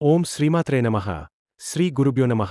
ఓం శ్రీమాత్రే నమ. శ్రీ గురుభ్యో నమ.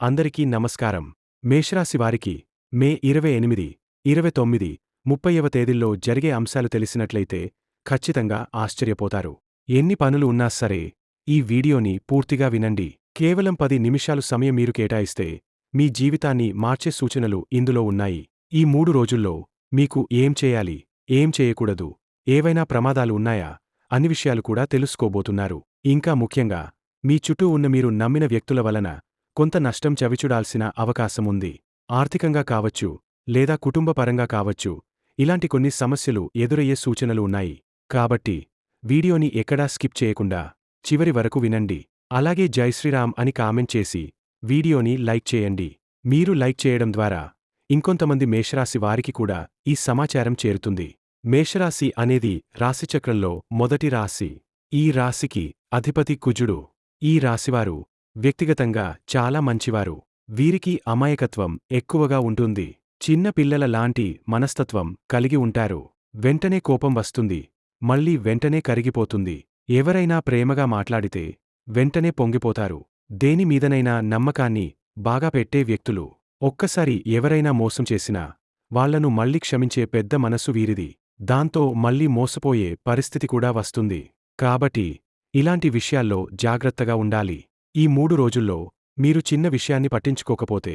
అందరికీ నమస్కారం. మేషరాశి వారికి మే ఇరవై ఎనిమిది ఇరవై తొమ్మిది ముప్పైవ తేదీల్లో జరిగే అంశాలు తెలిసినట్లయితే ఖచ్చితంగా ఆశ్చర్యపోతారు. ఎన్ని పనులు ఉన్నా సరే ఈ వీడియోని పూర్తిగా వినండి. కేవలం పది నిమిషాలు సమయం మీరు కేటాయిస్తే మీ జీవితాన్ని మార్చే సూచనలు ఇందులో ఉన్నాయి. ఈ మూడు రోజుల్లో మీకు ఏం చేయాలి ఏం చేయకూడదు ఏవైనా ప్రమాదాలు ఉన్నాయా అన్ని విషయాలు కూడా తెలుసుకోబోతున్నారు. ఇంకా ముఖ్యంగా మీ చుట్టూ ఉన్న మీరు నమ్మిన వ్యక్తుల వలన కొంత నష్టం చవిచూడాల్సిన అవకాశముంది. ఆర్థికంగా కావచ్చు లేదా కుటుంబపరంగా కావచ్చు ఇలాంటి కొన్ని సమస్యలు ఎదురయ్యే సూచనలు ఉన్నాయి. కాబట్టి వీడియోని ఎక్కడా స్కిప్ చేయకుండా చివరి వరకు వినండి. అలాగే జై శ్రీరామ్ అని కామెంట్ చేసి వీడియోని లైక్ చేయండి. మీరు లైక్ చేయడం ద్వారా ఇంకొంతమంది మేషరాశి వారికి కూడా ఈ సమాచారం చేరుతుంది. మేషరాశి అనేది రాశిచక్రంలో మొదటి రాశి. ఈ రాశికి అధిపతి కుజుడు. ఈ రాశివారు వ్యక్తిగతంగా చాలా మంచివారు. వీరికి అమాయకత్వం ఎక్కువగా ఉంటుంది. చిన్న పిల్లల లాంటి మనస్తత్వం కలిగి ఉంటారు. వెంటనే కోపం వస్తుంది. మళ్ళీ వెంటనే కరిగిపోతుంది. ఎవరైనా ప్రేమగా మాట్లాడితే వెంటనే పొంగిపోతారు. దేనిమీదనైనా నమ్మకాన్ని బాగా పెట్టే వ్యక్తులు. ఒక్కసారి ఎవరైనా మోసం చేసినా వాళ్ళను మళ్ళీ క్షమించే పెద్ద మనసు వీరిది. దాంతో మళ్ళీ మోసపోయే పరిస్థితి కూడా వస్తుంది. కాబట్టి ఇలాంటి విషయాల్లో జాగ్రత్తగా ఉండాలి. ఈ మూడు రోజుల్లో మీరు చిన్న విషయాన్ని పట్టించుకోకపోతే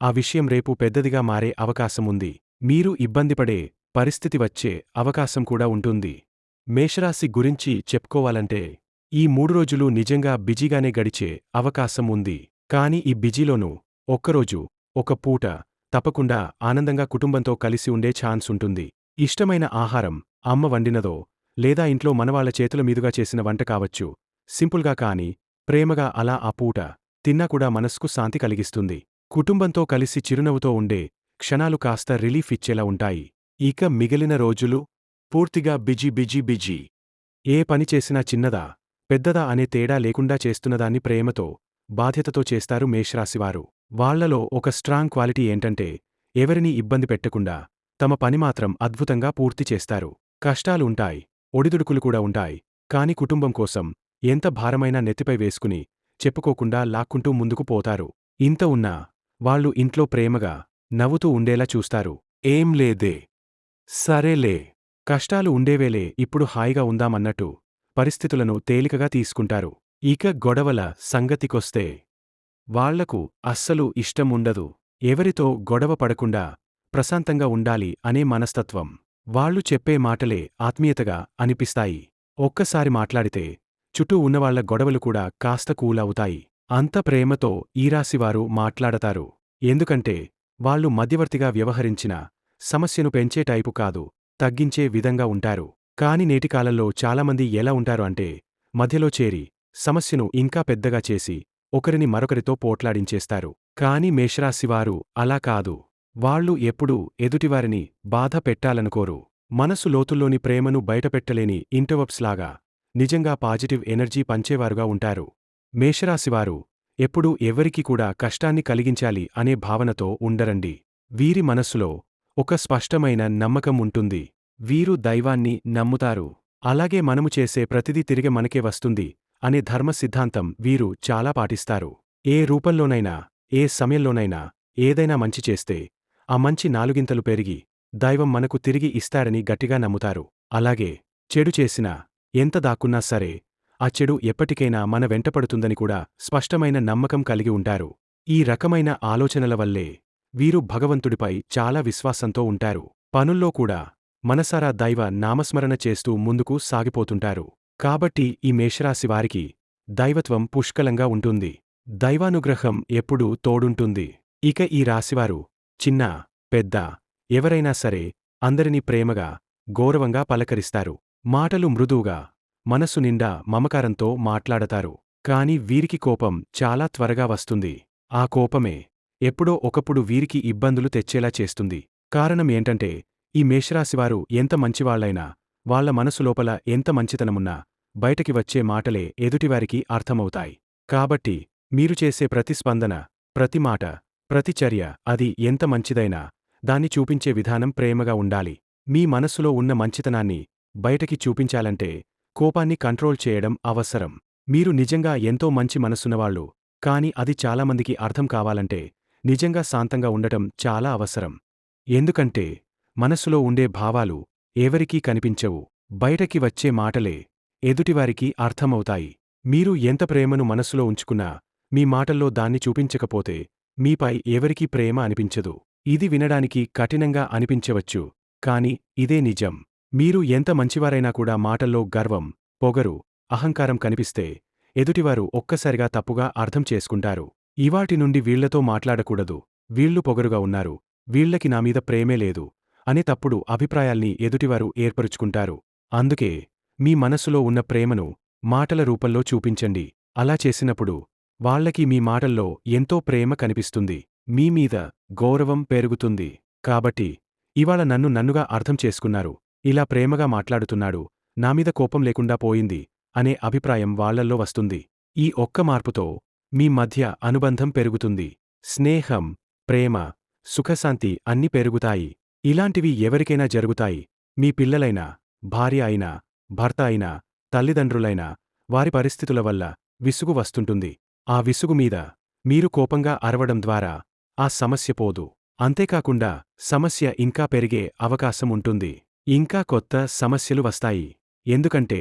ఆ విషయం రేపు పెద్దదిగా మారే అవకాశముంది మీరు ఇబ్బందిపడే పరిస్థితి వచ్చే అవకాశం కూడా ఉంటుంది. మేషరాశి గురించి చెప్పుకోవాలంటే ఈ మూడు రోజులు నిజంగా బిజీగానే గడిచే అవకాశం ఉంది. కాని ఈ బిజీలోనూ ఒక్కరోజు ఒక పూట తప్పకుండా ఆనందంగా కుటుంబంతో కలిసి ఉండే ఛాన్స్ ఉంటుంది. ఇష్టమైన ఆహారం అమ్మ వండినదో లేదా ఇంట్లో మనవాళ్ళ చేతుల మీదుగా చేసిన వంట కావచ్చు. సింపుల్గా కాని ప్రేమగా అలా ఆ పూట తిన్నా కూడా మనస్కు శాంతి కలిగిస్తుంది. కుటుంబంతో కలిసి చిరునవ్వుతో ఉండే క్షణాలు కాస్త రిలీఫ్ ఇచ్చేలా ఉంటాయి. ఇక మిగిలిన రోజులు పూర్తిగా బిజీ బిజీ బిజీ. ఏ పని చేసినా చిన్నదా పెద్దదా అనే తేడా లేకుండా చేస్తున్నదాన్ని ప్రేమతో బాధ్యతతో చేస్తారు మేషరాశివారు. వాళ్ళలో ఒక స్ట్రాంగ్ క్వాలిటీ ఏంటంటే ఎవరినీ ఇబ్బంది పెట్టకుండా తమ పని మాత్రం అద్భుతంగా పూర్తి చేస్తారు. కష్టాలు ఉంటాయి. ఒడిదుడుకులు కూడా ఉంటాయి. కాని కుటుంబం కోసం ఎంత భారమైనా నెత్తిపై వేసుకుని చెప్పుకోకుండా లాక్కుంటూ ముందుకు పోతారు. ఇంత ఉన్నా వాళ్ళు ఇంట్లో ప్రేమగా నవ్వుతూ ఉండేలా చూస్తారు. ఏం లేదే. సరేలే. కష్టాలు ఉండేవేలే ఇప్పుడు హాయిగా ఉందామన్నట్టు పరిస్థితులను తేలికగా తీసుకుంటారు. ఇక గొడవల సంగతికొస్తే వాళ్ళకు అస్సలు ఇష్టం ఉండదు ఎవరితో గొడవ పడకుండా ప్రశాంతంగా ఉండాలి అనే మనస్తత్వం. వాళ్ళు చెప్పే మాటలే ఆత్మీయతగా అనిపిస్తాయి. ఒక్కసారి మాట్లాడితే చుట్టూ ఉన్నవాళ్ళ గొడవలు కూడా కాస్త కూలవుతాయి. అంత ప్రేమతో ఈరాశివారు మాట్లాడతారు. ఎందుకంటే వాళ్ళు మధ్యవర్తిగా వ్యవహరించిన సమస్యను పెంచే టైపు కాదు తగ్గించే విధంగా ఉంటారు. కాని నేటికాలంలో చాలామంది ఎలా ఉంటారు అంటే మధ్యలో చేరి సమస్యను ఇంకా పెద్దగా చేసి ఒకరిని మరొకరితో పోట్లాడించేస్తారు. కాని మేషరాశివారు అలా కాదు. వాళ్ళు ఎప్పుడూ ఎదుటివారిని బాధ పెట్టాలనుకోరు. మనసు లోతుల్లోని ప్రేమను బయటపెట్టలేని ఇంటర్వప్స్లాగా నిజంగా పాజిటివ్ ఎనర్జీ పంచేవారుగా ఉంటారు. మేషరాశివారు ఎప్పుడూ ఎవరికి కూడా కష్టాన్ని కలిగించాలి అనే భావనతో ఉండరండి. వీరి మనస్సులో ఒక స్పష్టమైన నమ్మకం ఉంటుంది. వీరు దైవాన్ని నమ్ముతారు. అలాగే మనము చేసే ప్రతిదీ తిరిగి మనకే వస్తుంది అనే ధర్మ సిద్ధాంతం వీరు చాలా పాటిస్తారు. ఏ రూపంలోనైనా ఏ సమయంలోనైనా ఏదైనా మంచి చేస్తే ఆ మంచి నాలుగింతలు పెరిగి దైవం మనకు తిరిగి ఇస్తారని గట్టిగా నమ్ముతారు. అలాగే చెడు చేసినా ఎంత దాక్కున్నా సరే ఆ చెడు ఎప్పటికైనా మన వెంటపడుతుందని కూడా స్పష్టమైన నమ్మకం కలిగి ఉంటారు. ఈ రకమైన ఆలోచనల వల్లే వీరు భగవంతుడిపై చాలా విశ్వాసంతో ఉంటారు. పనుల్లో కూడా మనసారా దైవ నామస్మరణ చేస్తూ ముందుకు సాగిపోతుంటారు. కాబట్టి ఈ మేషరాశివారికి దైవత్వం పుష్కలంగా ఉంటుంది. దైవానుగ్రహం ఎప్పుడూ తోడుంటుంది. ఇక ఈ రాశివారు చిన్న పెద్ద ఎవరైనా సరే అందరినీ ప్రేమగా గౌరవంగా పలకరిస్తారు. మాటలు మృదువుగా మనసు నిండా మమకారంతో మాట్లాడతారు. కాని వీరికి కోపం చాలా త్వరగా వస్తుంది. ఆ కోపమే ఎప్పుడో ఒకప్పుడు వీరికి ఇబ్బందులు తెచ్చేలా చేస్తుంది. కారణం ఏంటంటే ఈ మేషరాశివారు ఎంత మంచివాళ్ళైనా వాళ్ళ మనసు లోపల ఎంత మంచితనమున్నా బయటకి వచ్చే మాటలే ఎదుటివారికి అర్థమవుతాయి. కాబట్టి మీరు చేసే ప్రతి స్పందన ప్రతి మాట ప్రతిచర్య అది ఎంత మంచిదైనా దాన్ని చూపించే విధానం ప్రేమగా ఉండాలి. మీ మనస్సులో ఉన్న మంచితనాన్ని బయటకి చూపించాలంటే కోపాన్ని కంట్రోల్ చేయడం అవసరం. మీరు నిజంగా ఎంతో మంచి మనసున్నవాళ్ళు కాని అది చాలామందికి అర్థం కావాలంటే నిజంగా శాంతంగా ఉండటం చాలా అవసరం. ఎందుకంటే మనస్సులో ఉండే భావాలు ఎవరికీ కనిపించవు. బయటకి వచ్చే మాటలే ఎదుటివారికి అర్థమవుతాయి. మీరు ఎంత ప్రేమను మనస్సులో ఉంచుకున్నా మీ మాటల్లో దాన్ని చూపించకపోతే మీపై ఎవరికీ ప్రేమ అనిపించదు. ఇది వినడానికి కఠినంగా అనిపించవచ్చు కాని ఇదే నిజం. మీరు ఎంత మంచివారైనా కూడా మాటల్లో గర్వం పొగరు అహంకారం కనిపిస్తే ఎదుటివారు ఒక్కసారిగా తప్పుగా అర్థం చేసుకుంటారు. ఇవాటి నుండి వీళ్ళతో మాట్లాడకూడదు. వీళ్ళు పొగరుగా ఉన్నారు. వీళ్ళకి నామీద ప్రేమే లేదు అనే తప్పుడు అభిప్రాయాల్ని ఎదుటివారు ఏర్పరుచుకుంటారు. అందుకే మీ మనస్సులో ఉన్న ప్రేమను మాటల రూపంలో చూపించండి. అలా చేసినప్పుడు వాళ్ళకి మీ మాటల్లో ఎంతో ప్రేమ కనిపిస్తుంది. మీ మీద గౌరవం పెరుగుతుంది. కాబట్టి ఇవాళ నన్ను నన్నుగా అర్థం చేసుకున్నారు. ఇలా ప్రేమగా మాట్లాడుతున్నాడు. నామీద కోపం లేకుండా పోయింది అనే అభిప్రాయం వాళ్ళల్లో వస్తుంది. ఈ ఒక్క మార్పుతో మీ మధ్య అనుబంధం పెరుగుతుంది. స్నేహం ప్రేమ సుఖశాంతి అన్ని పెరుగుతాయి. ఇలాంటివి ఎవరికైనా జరుగుతాయి. మీ పిల్లలైనా భార్య అయినా భర్త అయినా తల్లిదండ్రులైనా వారి పరిస్థితుల వల్ల విసుగు వస్తుంటుంది. ఆ విసుగు మీద మీరు కోపంగా అరవడం ద్వారా ఆ సమస్య పోదు. అంతేకాకుండా సమస్య ఇంకా పెరిగే అవకాశం ఉంటుంది. ఇంకా కొత్త సమస్యలు వస్తాయి. ఎందుకంటే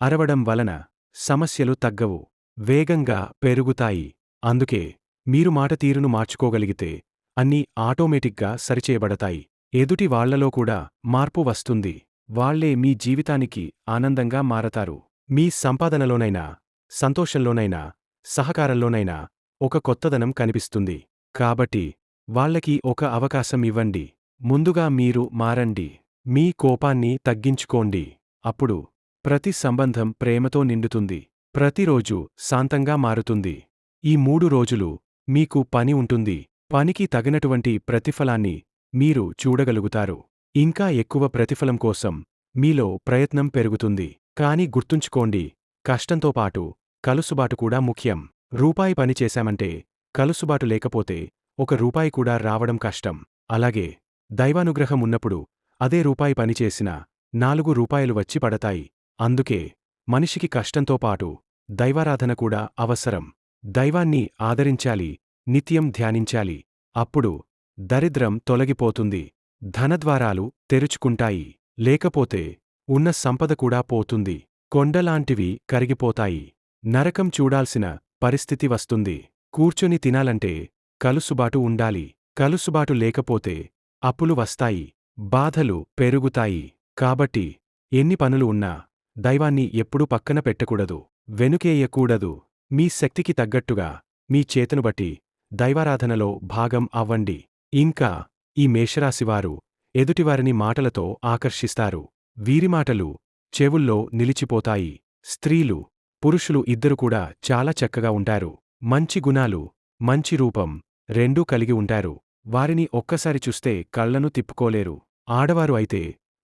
అరవడం వలన సమస్యలు తగ్గవు వేగంగా పెరుగుతాయి. అందుకే మీరు మాట తీరును మార్చుకోగలిగితే అన్నీ ఆటోమేటిక్గా సరిచేయబడతాయి. ఎదుటి వాళ్ళలో కూడా మార్పు వస్తుంది. వాళ్ళే మీ జీవితానికి ఆనందంగా మారతారు. మీ సంపాదనలోనైనా సంతోషంలోనైనా సహకారంలోనైనా ఒక కొత్తదనం కనిపిస్తుంది. కాబట్టి వాళ్ళకి ఒక అవకాశం ఇవ్వండి. ముందుగా మీరు మారండి. మీ కోపాన్ని తగ్గించుకోండి. అప్పుడు ప్రతి సంబంధం ప్రేమతో నిండుతుంది. ప్రతిరోజు శాంతంగా మారుతుంది. ఈ మూడు రోజులు మీకు పని ఉంటుంది. పనికి తగినటువంటి ప్రతిఫలాన్ని మీరు చూడగలుగుతారు. ఇంకా ఎక్కువ ప్రతిఫలం కోసం మీలో ప్రయత్నం పెరుగుతుంది. కాని గుర్తుంచుకోండి కష్టంతో పాటు కలుసుబాటు కూడా ముఖ్యం. రూపాయి పనిచేశామంటే కలుసుబాటు లేకపోతే ఒక రూపాయి కూడా రావడం కష్టం. అలాగే దైవానుగ్రహం ఉన్నప్పుడు అదే రూపాయి పనిచేసినా నాలుగు రూపాయలు వచ్చి పడతాయి. అందుకే మనిషికి కష్టంతో పాటు దైవారాధన కూడా అవసరం. దైవాన్ని ఆదరించాలి నిత్యం ధ్యానించాలి. అప్పుడు దరిద్రం తొలగిపోతుంది. ధనద్వారాలు తెరుచుకుంటాయి. లేకపోతే ఉన్న సంపద కూడా పోతుంది. కొండలాంటివి కరిగిపోతాయి. నరకం చూడాల్సిన పరిస్థితి వస్తుంది. కూర్చొని తినాలంటే కలుసుబాటు ఉండాలి. కలుసుబాటు లేకపోతే అప్పులు వస్తాయి. బాధలు పెరుగుతాయి. కాబట్టి ఎన్ని పనులు ఉన్నా దైవాన్ని ఎప్పుడూ పక్కన పెట్టకూడదు. వెనుకేయకూడదు. మీ శక్తికి తగ్గట్టుగా మీ చేతను బట్టి దైవారాధనలో భాగం అవ్వండి. ఇంకా ఈ మేషరాశివారు ఎదుటివారిని మాటలతో ఆకర్షిస్తారు. వీరి మాటలు చెవుల్లో నిలిచిపోతాయి. స్త్రీలు పురుషులు ఇద్దరు కూడా చాలా చక్కగా ఉంటారు. మంచి గుణాలు మంచి రూపం రెండూ కలిగి ఉంటారు. వారిని ఒక్కసారి చూస్తే కళ్ళను తిప్పుకోలేరు. ఆడవారు అయితే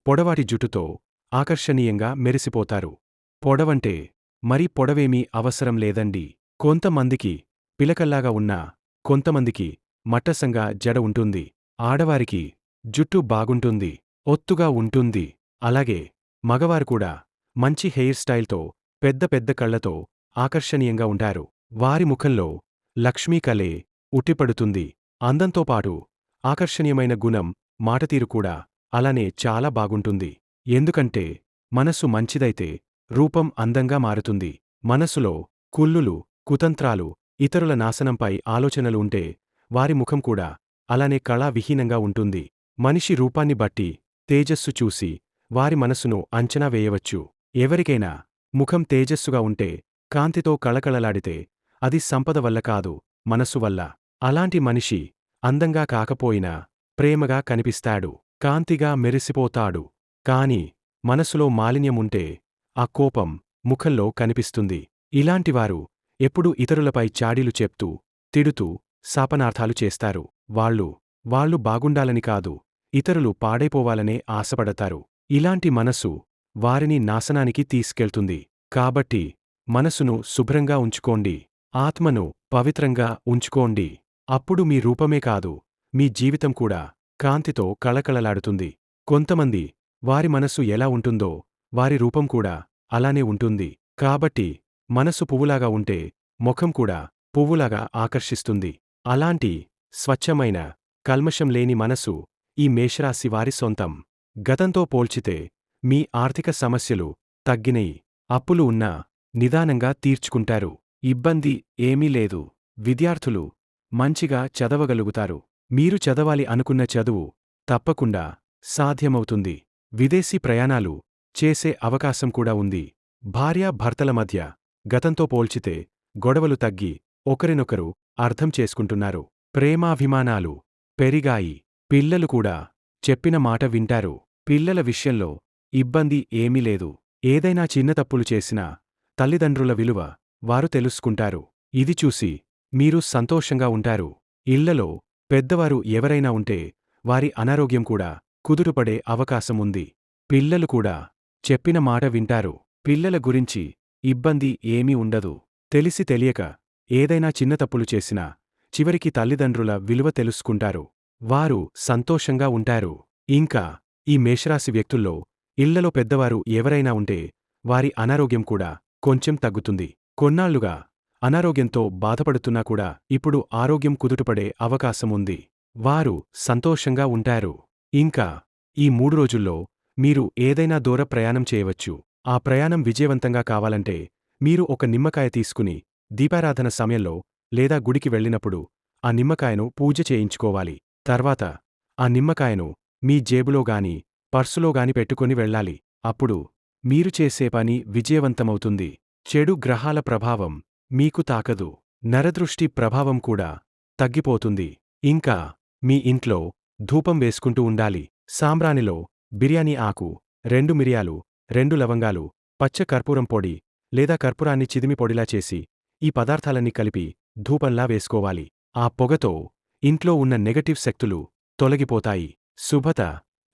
పొడవాటి జుట్టుతో ఆకర్షణీయంగా మెరిసిపోతారు. పొడవంటే మరి పొడవేమీ అవసరం లేదండి. కొంతమందికి పిలకల్లాగా ఉన్నా కొంతమందికి మట్టసంగా జడ ఉంటుంది. ఆడవారికి జుట్టు బాగుంటుంది ఒత్తుగా ఉంటుంది. అలాగే మగవారు కూడా మంచి హెయిర్ స్టైల్తో పెద్ద పెద్ద కళ్ళతో ఆకర్షణీయంగా ఉంటారు. వారి ముఖంలో లక్ష్మీ కలే ఉట్టిపడుతుంది. అందంతో పాటు ఆకర్షణీయమైన గుణం మాటతీరు కూడా అలానే చాలా బాగుంటుంది. ఎందుకంటే మనస్సు మంచిదైతే రూపం అందంగా మారుతుంది. మనసులో కుల్లులు కుతంత్రాలు ఇతరుల నాశనంపై ఆలోచనలు ఉంటే వారి ముఖం కూడా అలానే కళావిహీనంగా ఉంటుంది. మనిషి రూపాన్ని బట్టి తేజస్సు చూసి వారి మనసును అంచనా వేయవచ్చు. ఎవరికైనా ముఖం తేజస్సుగా ఉంటే కాంతితో కళకళలాడితే అది సంపద వల్ల కాదు మనస్సు వల్ల. అలాంటి మనిషి అందంగా కాకపోయినా ప్రేమగా కనిపిస్తాడు కాంతిగా మెరిసిపోతాడు. కాని మనసులో మాలిన్యముంటే ఆ కోపం ముఖంలో కనిపిస్తుంది. ఇలాంటివారు ఎప్పుడూ ఇతరులపై చాడీలు చెప్తూ తిడుతూ శాపనార్థాలు చేస్తారు. వాళ్ళు వాళ్ళు బాగుండాలని కాదు ఇతరులు పాడైపోవాలనే ఆశపడతారు. ఇలాంటి మనసు వారిని నాశనానికి తీసుకెళ్తుంది. కాబట్టి మనసును శుభ్రంగా ఉంచుకోండి. ఆత్మను పవిత్రంగా ఉంచుకోండి. అప్పుడు మీ రూపమే కాదు మీ జీవితం కూడా కాంతితో కళకళలాడుతుంది. కొంతమంది వారి మనస్సు ఎలా ఉంటుందో వారి రూపం కూడా అలానే ఉంటుంది. కాబట్టి మనసు పువ్వులాగా ఉంటే ముఖం కూడా పువ్వులాగా ఆకర్షిస్తుంది. అలాంటి స్వచ్ఛమైన కల్మషం లేని మనసు ఈ మేషరాశి వారి సొంతం. గతంతో పోల్చితే మీ ఆర్థిక సమస్యలు తగ్గినయి. అప్పులు ఉన్నా నిదానంగా తీర్చుకుంటారు. ఇబ్బంది ఏమీ లేదు. విద్యార్థులు మంచిగా చదవగలుగుతారు. మీరు చదవాలి అనుకున్న చదువు తప్పకుండా సాధ్యమవుతుంది. విదేశీ ప్రయాణాలు చేసే అవకాశం కూడా ఉంది. భార్యాభర్తల మధ్య గతంతో పోల్చితే గొడవలు తగ్గి ఒకరినొకరు అర్థం చేసుకుంటున్నారు. ప్రేమాభిమానాలు పెరిగాయి. పిల్లలు కూడా చెప్పిన మాట వింటారు. పిల్లల విషయంలో ఇబ్బంది ఏమీ లేదు. ఏదైనా చిన్న తప్పులు చేసినా తల్లిదండ్రుల విలువ వారు తెలుసుకుంటారు. ఇది చూసి మీరు సంతోషంగా ఉంటారు. ఇళ్ళలో పెద్దవారు ఎవరైనా ఉంటే వారి అనారోగ్యం కూడా కుదురుపడే అవకాశం ఉంది. పిల్లలు కూడా చెప్పిన మాట వింటారు. పిల్లల గురించి ఇబ్బంది ఏమీ ఉండదు. తెలిసి తెలియక ఏదైనా చిన్న తప్పులు చేసినా చివరికి తల్లిదండ్రుల విలువ తెలుసుకుంటారు. వారు సంతోషంగా ఉంటారు. ఇంకా ఈ మేషరాశి వ్యక్తుల్లో ఇళ్ళలో పెద్దవారు ఎవరైనా ఉంటే వారి అనారోగ్యం కూడా కొంచెం తగ్గుతుంది. కొన్నాళ్ళుగా అనారోగ్యంతో బాధపడుతున్నా కూడా ఇప్పుడు ఆరోగ్యం కుదుటపడే అవకాశం ఉంది. వారు సంతోషంగా ఉంటారు. ఇంకా ఈ మూడు రోజుల్లో మీరు ఏదైనా దూర ప్రయాణం చేయవచ్చు. ఆ ప్రయాణం విజయవంతంగా కావాలంటే మీరు ఒక నిమ్మకాయ తీసుకుని దీపారాధన సమయంలో లేదా గుడికి వెళ్ళినప్పుడు ఆ నిమ్మకాయను పూజ చేయించుకోవాలి. తర్వాత ఆ నిమ్మకాయను మీ జేబులో గాని పర్సులోగాని పెట్టుకొని వెళ్ళాలి. అప్పుడు మీరు చేసే పని విజయవంతమవుతుంది. చెడు గ్రహాల ప్రభావం మీకు తాకదు. నరదృష్టి ప్రభావం కూడా తగ్గిపోతుంది. ఇంకా మీ ఇంట్లో ధూపం వేసుకుంటూ ఉండాలి. సాంబ్రాణిలో బిర్యానీ ఆకు రెండు మిరియాలు రెండు లవంగాలు పచ్చ కర్పూరం పొడి లేదా కర్పూరాన్ని చిదిమి పొడిలా చేసి ఈ పదార్థాలన్నీ కలిపి ధూపంలా వేసుకోవాలి. ఆ పొగతో ఇంట్లో ఉన్న నెగటివ్ శక్తులు తొలగిపోతాయి. శుభత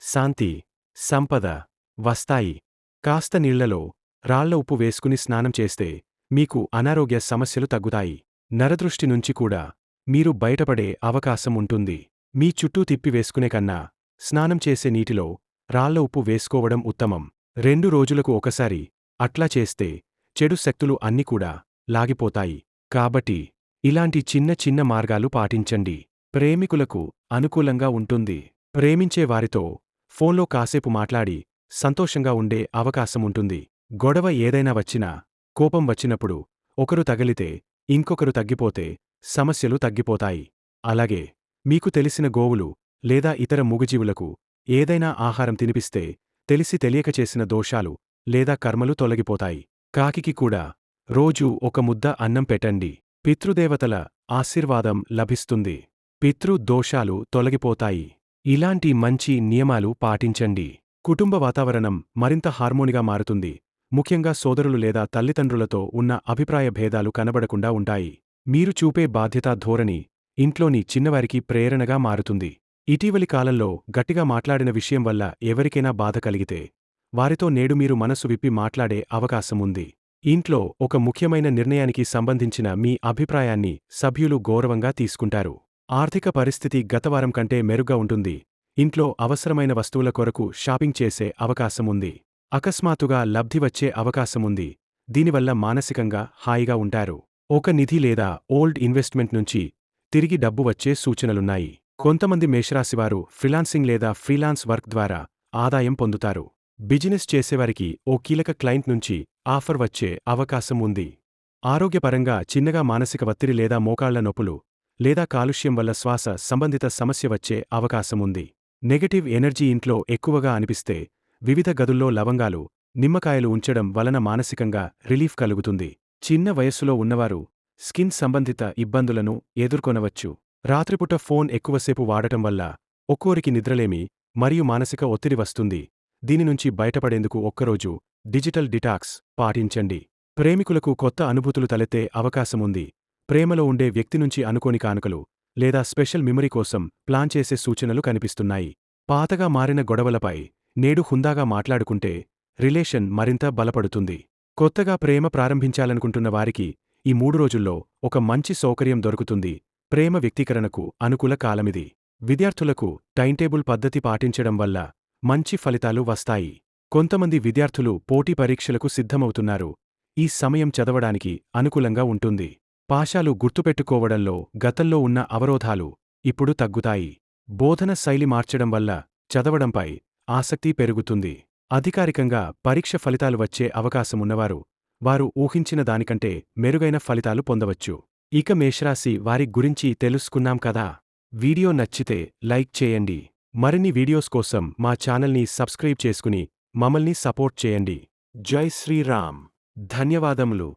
శాంతి. సంపద వస్తాయి. కాస్త నీళ్ళలో రాళ్ళ ఉప్పు వేసుకుని స్నానం చేస్తే మీకు అనారోగ్య సమస్యలు తగ్గుతాయి. నరదృష్టి నుంచి కూడా మీరు బయటపడే అవకాశం ఉంటుంది. మీ చుట్టూ తిప్పివేసుకునే కన్నా స్నానం చేసే నీటిలో రాళ్ళ ఉప్పు వేసుకోవడం ఉత్తమం. రెండు రోజులకు ఒకసారి అట్లా చేస్తే చెడు శక్తులు అన్ని కూడా లాగిపోతాయి. కాబట్టి ఇలాంటి చిన్న చిన్న మార్గాలు పాటించండి. ప్రేమికులకు అనుకూలంగా ఉంటుంది. ప్రేమించే వారితో ఫోన్లో కాసేపు మాట్లాడి సంతోషంగా ఉండే అవకాశం ఉంటుంది గొడవ ఏదైనా వచ్చినా కోపం వచ్చినప్పుడు ఒకరు తగిలితే ఇంకొకరు తగ్గిపోతే సమస్యలు తగ్గిపోతాయి. అలాగే మీకు తెలిసిన గోవులు లేదా ఇతర మూగజీవులకు ఏదైనా ఆహారం తినిపిస్తే తెలిసి తెలియక చేసిన దోషాలు లేదా కర్మలు తొలగిపోతాయి. కాకికి కూడా రోజూ ఒక ముద్ద అన్నం పెట్టండి. పితృదేవతల ఆశీర్వాదం లభిస్తుంది. పితృ దోషాలు తొలగిపోతాయి. ఇలాంటి మంచి నియమాలు పాటించండి. కుటుంబ వాతావరణం మరింత హార్మోనిగా మారుతుంది. ముఖ్యంగా సోదరులు లేదా తల్లిదండ్రులతో ఉన్న అభిప్రాయ భేదాలు కనబడకుండా ఉంటాయి. మీరు చూపే బాధ్యతా ధోరణి ఇంట్లోని చిన్నవారికి ప్రేరణగా మారుతుంది. ఇటీవలి కాలంలో గట్టిగా మాట్లాడిన విషయం వల్ల ఎవరికైనా బాధ కలిగితే వారితో నేడు మీరు మనసు విప్పి మాట్లాడే అవకాశం ఉంది. ఇంట్లో ఒక ముఖ్యమైన నిర్ణయానికి సంబంధించిన మీ అభిప్రాయాన్ని సభ్యులు గౌరవంగా తీసుకుంటారు. ఆర్థిక పరిస్థితి గతవారం కంటే మెరుగ్గా ఉంటుంది. ఇంట్లో అవసరమైన వస్తువుల కొరకు షాపింగ్ చేసే అవకాశముంది. అకస్మాత్తుగా లబ్ధి వచ్చే అవకాశముంది. దీనివల్ల మానసికంగా హాయిగా ఉంటారు. ఒక నిధి లేదా ఓల్డ్ ఇన్వెస్ట్మెంట్ నుంచి తిరిగి డబ్బు వచ్చే సూచనలున్నాయి. కొంతమంది మేషరాశివారు ఫ్రీలాన్సింగ్ లేదా ఫ్రీలాన్స్ వర్క్ ద్వారా ఆదాయం పొందుతారు. బిజినెస్ చేసేవారికి ఓ కీలక క్లయింట్ నుంచి ఆఫర్ వచ్చే అవకాశం ఉంది ఆరోగ్యపరంగా చిన్నగా మానసిక ఒత్తిడి లేదా మోకాళ్ళ నొప్పులు లేదా కాలుష్యం వల్ల శ్వాస సంబంధిత సమస్య వచ్చే అవకాశముంది. నెగటివ్ ఎనర్జీ ఇంట్లో ఎక్కువగా అనిపిస్తే వివిధ గదుల్లో లవంగాలు నిమ్మకాయలు ఉంచడం వలన మానసికంగా రిలీఫ్ కలుగుతుంది. చిన్న వయస్సులో ఉన్నవారు స్కిన్ సంబంధిత ఇబ్బందులను ఎదుర్కొనవచ్చు. రాత్రిపూట ఫోన్ ఎక్కువసేపు వాడటం వల్ల ఒక్కోరికి నిద్రలేమి మరియు మానసిక ఒత్తిడి వస్తుంది. దీని నుంచి బయటపడేందుకు ఒక్కరోజు డిజిటల్ డిటాక్స్ పాటించండి. ప్రేమికులకు కొత్త అనుభూతులు తలెత్తే అవకాశముంది. ప్రేమలో ఉండే వ్యక్తి నుంచి అనుకోని కానుకలు లేదా స్పెషల్ మెమరీ కోసం ప్లాన్ చేసే సూచనలు కనిపిస్తున్నాయి. పాతగా మారిన గొడవలపై నేడు హుందాగా మాట్లాడుకుంటే రిలేషన్ మరింత బలపడుతుంది. కొత్తగా ప్రేమ ప్రారంభించాలనుకుంటున్న వారికి ఈ మూడు రోజుల్లో ఒక మంచి సౌకర్యం దొరుకుతుంది. ప్రేమ వ్యక్తీకరణకు అనుకూల కాలమిది. విద్యార్థులకు టైంటేబుల్ పద్ధతి పాటించడం వల్ల మంచి ఫలితాలు వస్తాయి. కొంతమంది విద్యార్థులు పోటీ పరీక్షలకు సిద్ధమవుతున్నారు. ఈ సమయం చదవడానికి అనుకూలంగా ఉంటుంది. పాశాలు గుర్తుపెట్టుకోవడంలో గతంలో ఉన్న అవరోధాలు ఇప్పుడు తగ్గుతాయి. బోధన శైలి మార్చడం వల్ల చదవడంపై ఆసక్తి పెరుగుతుంది. అధికారికంగా పరీక్ష ఫలితాలు వచ్చే అవకాశమున్నవారు వారు ఊహించిన దానికంటే మెరుగైన ఫలితాలు పొందవచ్చు. ఇక మేషరాశి వారి గురించి తెలుసుకున్నాం కదా? వీడియో నచ్చితే లైక్ చేయండి. మరిన్ని వీడియోస్ కోసం మా ఛానల్ని సబ్స్క్రైబ్ చేసుకుని మమ్మల్ని సపోర్ట్ చేయండి. జై శ్రీరామ్. ధన్యవాదములు.